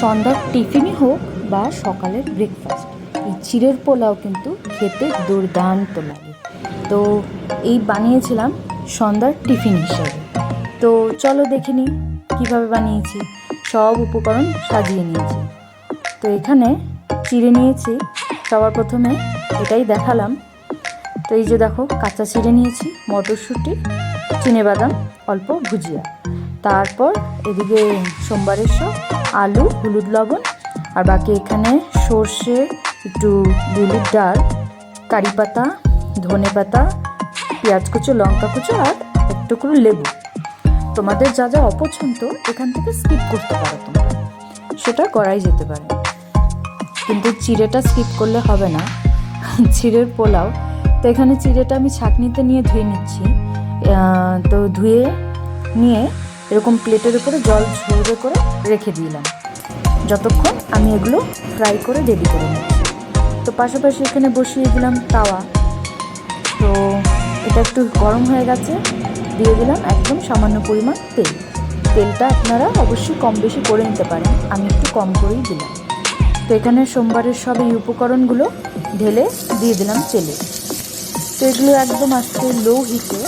সন্ধ্যার টিফিনই হোক বা সকালের ব্রেকফাস্ট এই চিড়ের পোলাও কিন্তু খেতে দুর্দান্ত লাগে। তো এই বানিয়েছিলাম সন্ধ্যার টিফিন হিসাবে। তো চলো দেখে নিই কীভাবে বানিয়েছি। সব উপকরণ সাজিয়ে নিয়েছি। তো এখানে চিড়ে নিয়েছি। সবার প্রথমে এটাই দেখালাম। তো এই যে দেখো, কাঁচা চিড়ে নিয়েছি, মটরশুঁটি বাদাম, অল্প ভুজিয়া। তারপর এদিকে সোমবারের সব আলু, হলুদ লবণ, আর বাকি এখানে সর্ষে, একটু বিউলির ডাল, কারি পাতা, ধনে পাতা, পেঁয়াজ কুচো, লঙ্কা কুচো, আর একটু করে লেবু। তোমাদের যা যা অপছন্দ এখান থেকে স্কিপ করতে পারো তোমরা। সেটা করাই যেতে পারে। কিন্তু চিড়েটা স্কিপ করলে হবে না। চিড়ের পোলাও। তো এখানে চিড়েটা আমি ছাঁকনিতে নিয়ে ধুয়ে নিচ্ছি। তো ধুয়ে নিয়ে এরকম প্লেটের উপরে জল ঝরবে করে রেখে দিলাম। যতক্ষণ আমি এগুলো ফ্রাই করে রেডি করে নিচ্ছি তো পাশাপাশি এখানে বসিয়ে দিলাম তাওয়া। তো এটা একটু গরম হয়ে গেছে, দিয়ে দিলাম একদম সামান্য পরিমাণ তেল। তেলটা আপনারা অবশ্যই কম বেশি করে নিতে পারেন, আমি একটু কম করেই দিলাম। তো এখানে সোমবারের সব এই উপকরণগুলো ঢেলে দিয়ে দিলাম তেলে। তো এগুলো একদম আস্তে লো হিটে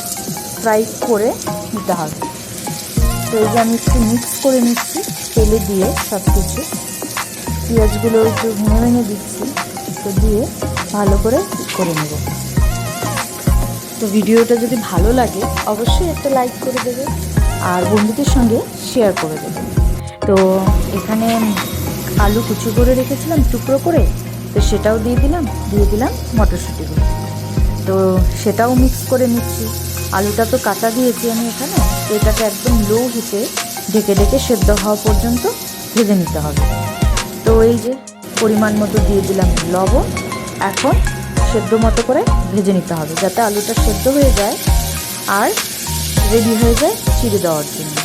ফ্রাই করে নিতে হবে। তো এই যে আমি একটু মিক্স করে নিচ্ছি, তেলে দিয়ে সব কিছু পেঁয়াজগুলো একটু ভেঙে ভেঙে দিচ্ছি, তো দিয়ে ভালো করে করে নেব। তো ভিডিওটা যদি ভালো লাগে, অবশ্যই একটা লাইক করে দেবে আর বন্ধুদের সঙ্গে শেয়ার করে দেবে। তো এখানে আলু কুচি করে রেখেছিলাম, টুকরো করে, তো সেটাও দিয়ে দিলাম দিয়ে দিলাম মটরশুঁটিগুলো তো সেটাও মিক্স করে নিচ্ছি। আলুটা তো কাঁচা দিয়েছি আমি এখানে। এটাকে একদম লো হিটে ঢেকে ঢেকে সেদ্ধ হওয়া পর্যন্ত ভেজে নিতে হবে। তো এই যে পরিমাণ মতো দিয়ে দিলাম লবণ, এখন সেদ্ধ মতো করে ভেজে নিতে হবে যাতে আলুটা সেদ্ধ হয়ে যায় আর রেডি হয়ে যায় চিড়ে দেওয়ার জন্য।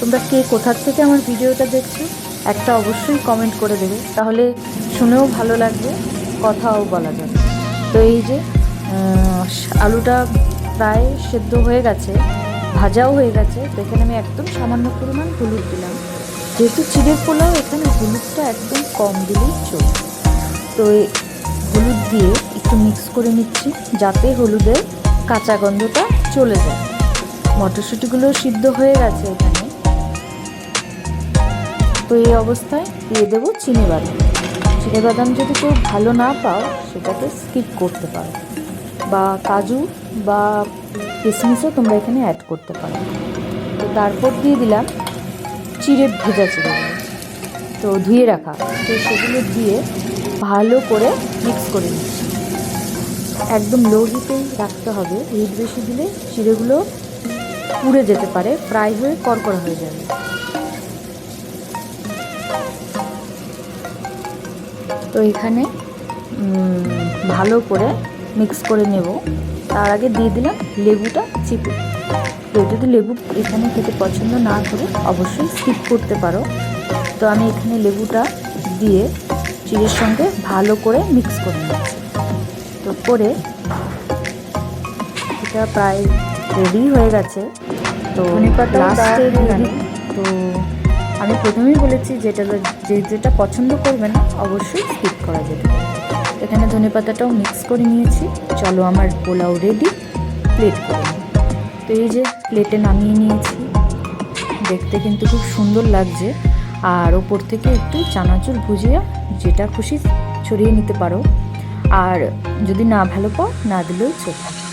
তোমরা কে কোথার থেকে আমার ভিডিওটা দেখছ? একটা অবশ্যই কমেন্ট করে দেবে। তাহলে শুনেও ভালো লাগবে। কথাও বলা যাবে তো এই যে আলুটা প্রায় সেদ্ধ হয়ে গেছে, ভাজাও হয়ে গেছে, তো এখানে আমি একদম সামান্য পরিমাণ হলুদ দিলাম। যেহেতু চিড়ের পোলাও, এখানে হলুদটা একদম কম দিলেই চলবে। তো হলুদ দিয়ে একটু মিক্স করে নিচ্ছি, যাতে হলুদের কাঁচা গন্ধটা চলে যায়। মটরশুঁটিগুলো সিদ্ধ হয়ে গেছে এখানে। তো এই অবস্থায় দিয়ে দেবো চিনি বাদাম। চিনি বাদাম যদি কেউ ভালো না পাও, সেটাকে স্কিপ করতে পারো। বা কাজু বা কিশমিশও তোমরা এখানে অ্যাড করতে পারো। তো তারপর দিয়ে দিলাম চিড়ে ভেজা চিড়েগুলো তো ধুয়ে রাখা। তো সেগুলো দিয়ে ভালো করে মিক্স করে নিচ্ছি। একদম লো হিটেই রাখতে হবে। হিট বেশি দিলে চিড়েগুলো পুড়ে যেতে পারে ফ্রাই হয়ে কড়কড়া হয়ে যাবে। তো এখানে ভালো করে মিক্স করে নেব। তার আগে দিয়ে দিলাম লেবুটা চিপে। কেউ যদি লেবু এখানে খেতে পছন্দ না করে অবশ্যই স্কিপ করতে পারো। তো আমি এখানে লেবুটা দিয়ে চিড়ের সঙ্গে ভালো করে মিক্স করে নিচ্ছি। তো করে এটা প্রায় রেডি হয়ে গেছে। তো লাস্টে তো আমি প্রথমেই বলেছি যেটা যে যেটা পছন্দ করবে না অবশ্যই স্কিপ করা যেতে এখানে ধনে পাতাটাও মিক্স করে নিয়েছি। চলো আমার পোলাও রেডি প্লেট করে তো এই যে প্লেটে নামিয়ে নিয়েছি। দেখতে কিন্তু খুব সুন্দর লাগছে। আর ওপর থেকে একটু চানাচুর ভুজিয়া, যেটা খুশি ছড়িয়ে নিতে পারো। আর যদি না ভালো পাও, না দিলেও চলবে